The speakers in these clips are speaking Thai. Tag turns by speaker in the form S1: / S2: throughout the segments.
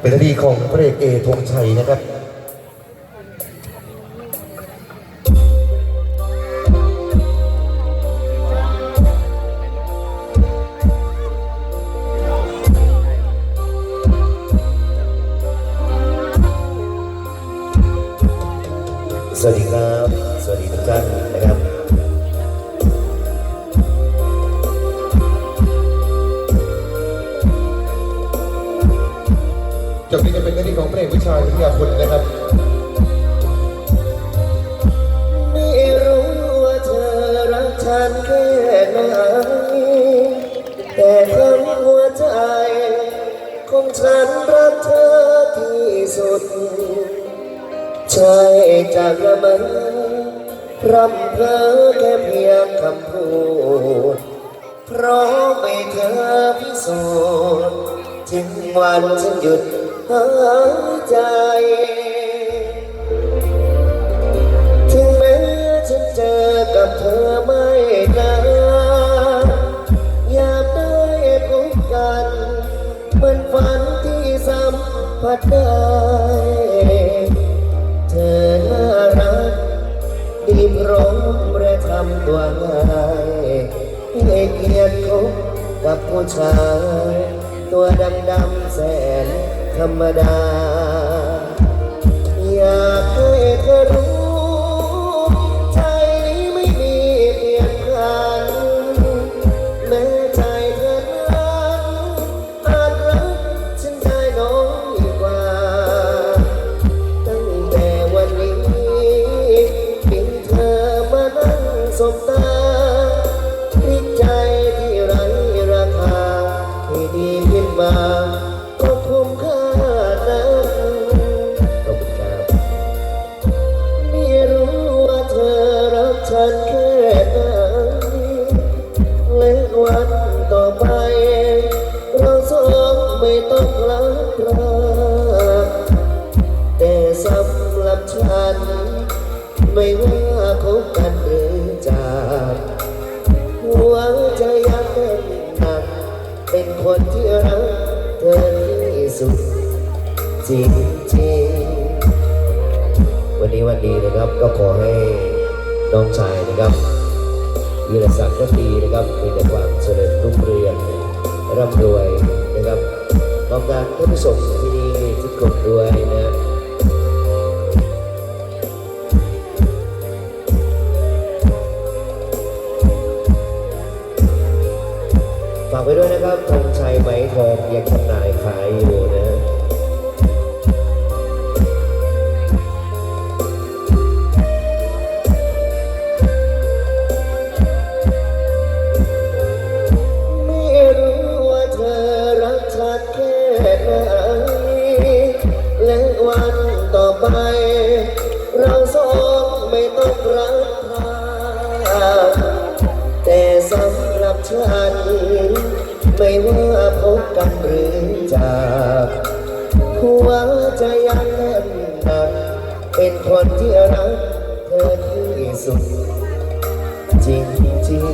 S1: เป็นที่ของพระเอกเอธงชัยนะครับสวัสดีครับ หน้าที่ของพระเอกวิชาวิทยาคุณนะครับ
S2: ไม่รู้ว่าเธอรักฉันแค่ไหน แต่ทั้งหัวใจ ของฉันรักเธอที่สุด ใช่จากละมันรำเพอแค่เพียงคำพูด เพราะไม่เธอพิสูจน์ถึงวันฉันหยุด หายใจ ถึงแม้ฉันเจอกับเธอไม่นานอยากได้พบกันเหมือนฝันที่สัมผัสได้เธอน่ารักดีพร้อมและทำตัวง่ายให้เกียรติคบกับผู้ชาย ตัวดำดำแสน ธรรมดา ต่อไป เราสองไม่ต้องรักราแต่สำหรับฉัน ไม่ว่าคบกันหรือจากหัวใจยังแน่นหนักเป็นคนที่รักเธอที่สุด จริงๆวันนี้วันดีนะครับก็ขอให้น้องชายนะครับ วีรศักดิ์ก็ดีนะครับมีแต่ความเจริญรุ่งเรืองร่ำรวยนะครับพร้อมกันท่านผู้ชมที่นี่ทุกคนด้วยนะฝากไว้ด้วยนะครับธงชัยไหมทองยังจำหน่ายขายอยู่นะ ไป เราสองไม่ต้องรักใครแต่สำหรับฉัน ไม่ว่าพบกันหรือจากหัวใจยังแน่นหนักเป็นคนที่รักเธอที่สุด จริง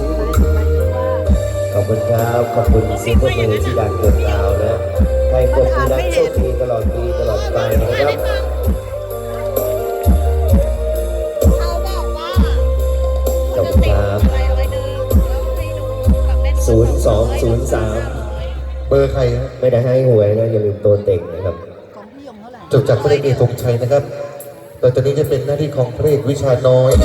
S2: ๆขอบคุณครับ ขอบคุณซิงเกิลเพลงที่ดังเกินราวนะใครกดคือรักโชคดีตลอดปี ศูนย์สองศูนย์สาม
S1: เบอร์ใครฮะ
S2: ไม่ได้ให้หวยนะอย่าลืมตัวเต็งนะครับ
S3: ของพี่ยงเท่าไหร่
S1: จบจากพระเอกเอธงชัยนะครับต่อจากนี้จะเป็นหน้าที่ของพระเอกวิชาน้อย